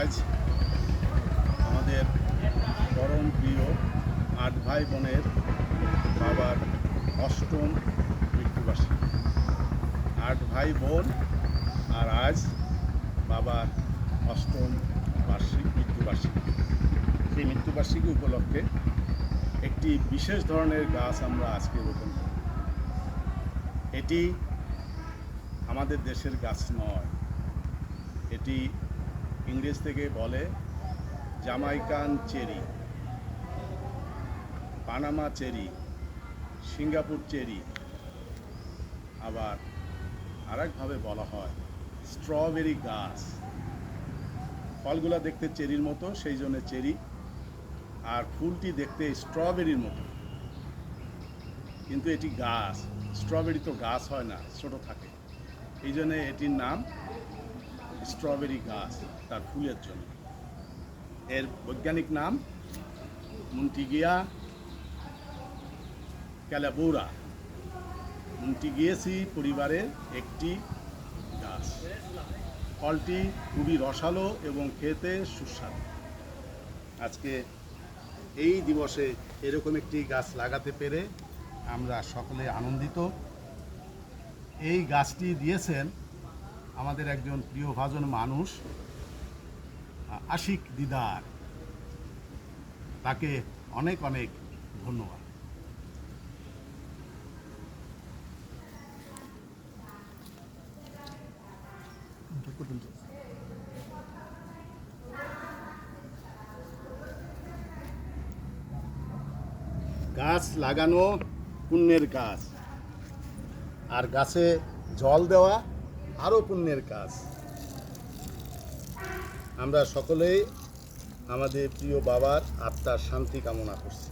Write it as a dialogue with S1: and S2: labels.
S1: আজ আমাদের পরম প্রিয় আট ভাই বোনের বাবার অষ্টম মৃত্যুবার্ষিকী। আট ভাই বোন আর আজ বাবার অষ্টম বার্ষিক মৃত্যুবার্ষিকী। সেই মৃত্যুবার্ষিকী উপলক্ষে একটি বিশেষ ধরনের গাছ আমরা আজকে রোপণ করব। এটি আমাদের দেশের গাছ নয়, এটি ইংরেজ থেকে বলে, Jamaican cherry, Panama cherry, Singapore cherry. আবার আরেকভাবে বলা হয়, স্ট্রবেরি গাছ। ফলগুলা দেখতে চেরির মতো, সেই জন্য চেরি। আর ফুলটি দেখতে স্ট্রবেরির মতো। কিন্তু এটি গাছ। স্ট্রবেরি তো গাছ হয় না, ছোট থাকে। এই জন্য এটির নাম স্ট্রবেরি গাছ তার ফুলের জন্য। এর বৈজ্ঞানিক নাম মুন্টিগিয়া ক্যালাবুরা। মুন্টিগিয়েসি পরিবারের একটি গাছ। ফলটি খুবই রসালো এবং খেতে সুস্বাদু। আজকে এই দিবসে এরকম একটি গাছ লাগাতে পেরে আমরা সকলে আনন্দিত। এই গাছটি দিয়েছেন আমাদের একজন প্রিয়ভাজন মানুষ, আশিক দিদার। তাকে অনেক অনেক ধন্যবাদ। গাছ লাগানো পুণ্যের কাজ আর গাছে জল দেওয়া আরও পুণ্যের কাজ। আমরা সকলেই আমাদের প্রিয় বাবার আত্মার শান্তি কামনা করছি।